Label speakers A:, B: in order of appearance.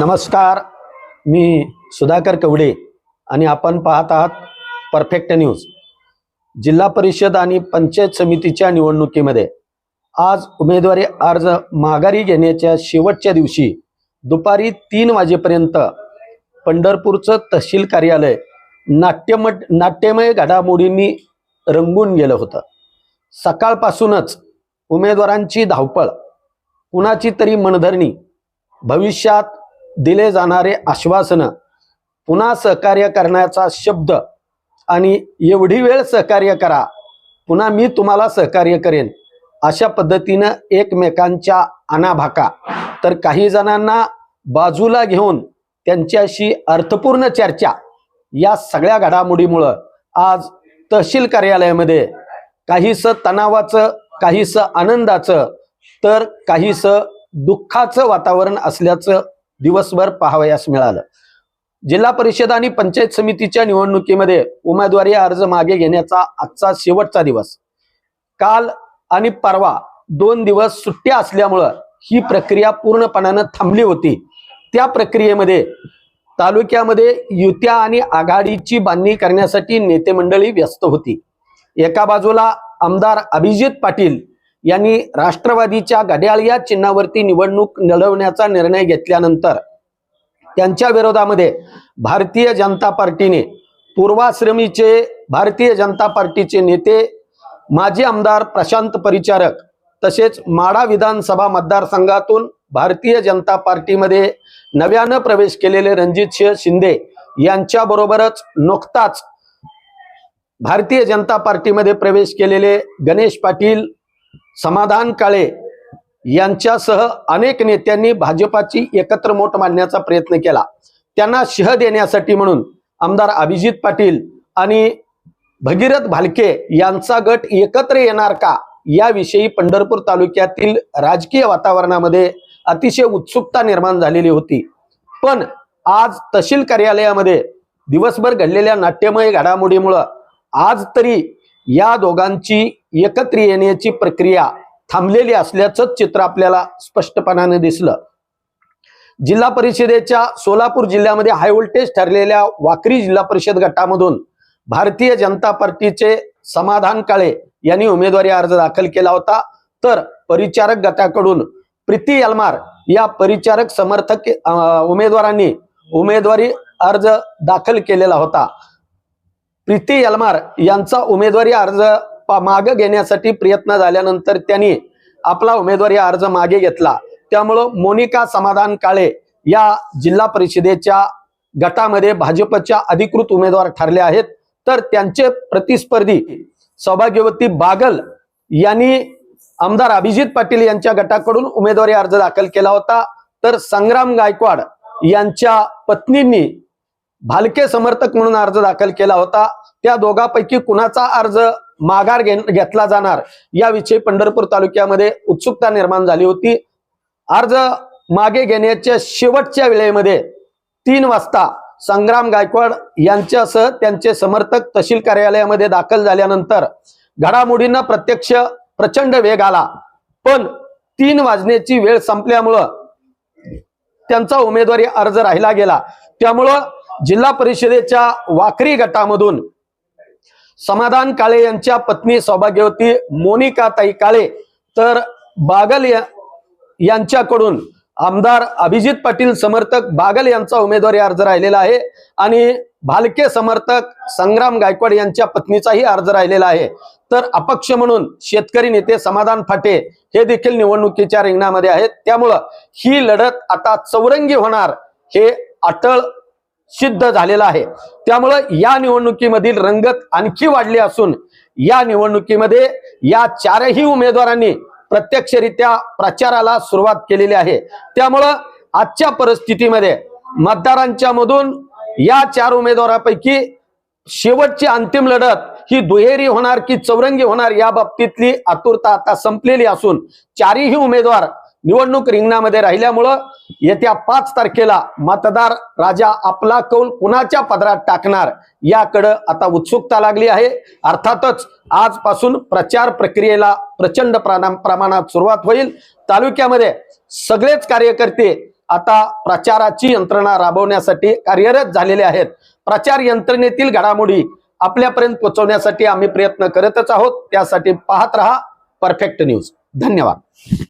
A: नमस्कार मी सुधाकर कवडे आणि आपण पाहत आहात परफेक्ट न्यूज जिल्हा परिषद आणि पंचायत समितीच्या निवडणुकीमध्ये आज उमेदवारी अर्ज माघारी घेण्याच्या शेवटच्या दिवशी दुपारी तीन वाजेपर्यंत पंढरपूरचं तहसील कार्यालय नाट्यमट नाट्यमय घडामोडींनी रंगून गेलं होतं. सकाळपासूनच उमेदवारांची धावपळ कुणाची तरी मनधरणी भविष्यात दिले जाणारे आश्वासनं पुन्हा सहकार्य करण्याचा शब्द आणि एवढी वेळ सहकार्य करा पुन्हा मी तुम्हाला सहकार्य करेन. अशा पद्धतीनं एकमेकांच्या अनाभाका तर काही जणांना बाजूला घेऊन त्यांच्याशी अर्थपूर्ण चर्चा या सगळ्या घडामोडीमुळं आज तहसील कार्यालयामध्ये काहीसं तणावाचं काहीसं आनंदाचं तर काहीसं दुःखाचं वातावरण असल्याचं दिवसभर पाहावयास मिळालं. जिल्हा परिषद आणि पंचायत समितीच्या निवडणुकीमध्ये उमेदवारी अर्ज मागे घेण्याचा आजचा शेवटचा दिवस. काल आणि परवा दोन दिवस सुट्ट्या असल्यामुळं ही प्रक्रिया पूर्णपणानं थांबली होती. त्या प्रक्रियेमध्ये तालुक्यामध्ये युत्या आणि आघाडीची बांधणी करण्यासाठी नेते मंडळी व्यस्त होती. एका बाजूला आमदार अभिजित पाटील यांनी राष्ट्रवादीच्या घड्याळ या चिन्हावरती निवडणूक लढवण्याचा निर्णय घेतल्यानंतर त्यांच्या विरोधामध्ये भारतीय जनता पार्टीने पूर्वाश्रमीचे भारतीय जनता पार्टीचे नेते माजी आमदार प्रशांत परिचारक तसेच माडा विधानसभा मतदारसंघातून भारतीय जनता पार्टीमध्ये नव्यानं प्रवेश केलेले रणजित सिंह शिंदे यांच्याबरोबरच नुकताच भारतीय जनता पार्टीमध्ये प्रवेश केलेले गणेश पाटील समाधान काळे यांच्यासह अनेक नेत्यांनी भाजपाची एकत्र मोठ मांडण्याचा प्रयत्न केला. त्यांना शह देण्यासाठी म्हणून आमदार अभिजित पाटील आणि भगीरथ भालके यांचा गट एकत्र येणार का याविषयी पंढरपूर तालुक्यातील राजकीय वातावरणामध्ये अतिशय उत्सुकता निर्माण झालेली होती. पण आज तहसील कार्यालयामध्ये दिवसभर घडलेल्या नाट्यमय घडामोडीमुळं आज तरी या दोघांची एकत्र येण्याची प्रक्रिया थांबलेली असल्याचं चित्र आपल्याला स्पष्टपणाने दिसलं. जिल्हा परिषदेच्या सोलापूर जिल्ह्यामध्ये हाय व्होल्टेज ठरलेल्या वाकरी जिल्हा परिषद गटामधून भारतीय जनता पार्टीचे समाधान काळे यांनी उमेदवारी अर्ज दाखल केला होता. तर परिचारक गटाकडून प्रीती यलमार या परिचारक समर्थक अं, उमेदवारांनी उमेदवारी अर्ज दाखल केलेला होता. प्रीती यलमार यांचा उमेदवारी अर्ज मागे घेण्यासाठी प्रयत्न झाल्यानंतर त्यांनी आपला उमेदवारी अर्ज मागे घेतला. त्यामुळं मोनिका समाधान काळे या जिल्हा परिषदेच्या गटामध्ये भाजपच्या अधिकृत उमेदवार ठरले आहेत. तर त्यांचे प्रतिस्पर्धी सौभाग्यवती बागल यांनी आमदार अभिजित पाटील यांच्या गटाकडून उमेदवारी अर्ज दाखल केला होता. तर संग्राम गायकवाड यांच्या पत्नींनी भालके समर्थक म्हणून अर्ज दाखल केला होता. त्या दोघांपैकी कुणाचा अर्ज माघार घेतला जाणार याविषयी पंढरपूर तालुक्यामध्ये उत्सुकता निर्माण झाली होती. अर्ज मागे घेण्याच्या शेवटच्या वेळेमध्ये तीन वाजता संग्राम गायकवाड यांच्यासह त्यांचे समर्थक तहसील कार्यालयामध्ये दाखल झाल्यानंतर घडामोडींना प्रत्यक्ष प्रचंड वेग आला. पण तीन वाजण्याची वेळ संपल्यामुळं त्यांचा उमेदवारी अर्ज राहिला गेला. त्यामुळं जिल्हा परिषदेच्या वाकरी गटामधून समाधान काळे यांच्या पत्नी सौभाग्यवती मोनिका ताई काळे तर बागल या- यांच्याकडून आमदार अभिजित पाटील समर्थक बागल यांचा उमेदवारी अर्ज राहिलेला आहे आणि भालके समर्थक संग्राम गायकवाड यांच्या पत्नीचाही अर्ज राहिलेला आहे. तर अपक्ष म्हणून शेतकरी नेते समाधान फाटे हे देखील निवडणुकीच्या रिंगणामध्ये आहेत. त्यामुळं ही लढत आता चौरंगी होणार हे अटळ सिद्ध झालेला आहे. त्यामुळं या निवडणुकीमधील रंगत आणखी वाढली असून या निवडणुकीमध्ये या चारही उमेदवारांनी प्रत्यक्षरित्या प्रचाराला सुरुवात केलेली आहे. त्यामुळं आजच्या परिस्थितीमध्ये मतदारांच्या मधून या चार उमेदवारापैकी शेवटची अंतिम लढत ही दुहेरी होणार की चौरंगी होणार या बाबतीतली आतुरता आता संपलेली असून चारही उमेदवार निवडणूक रिंगणामध्ये राहिल्यामुळं येत्या पाच तारखेला मतदार राजा आपला कौल कुणाच्या पदरात टाकणार याकडं आता उत्सुकता लागली आहे. अर्थातच आजपासून प्रचार प्रक्रियेला प्रचंड प्राणा- प्रमाणात सुरुवात होईल. तालुक्यामध्ये सगळेच कार्यकर्ते आता प्रचाराची यंत्रणा राबवण्यासाठी कार्यरत झालेले आहेत. प्रचार यंत्रणेतील घडामोडी आपल्यापर्यंत पोहोचवण्यासाठी आम्ही प्रयत्न करतच आहोत. त्यासाठी पाहत रहा. परफेक्ट न्यूज धन्यवाद.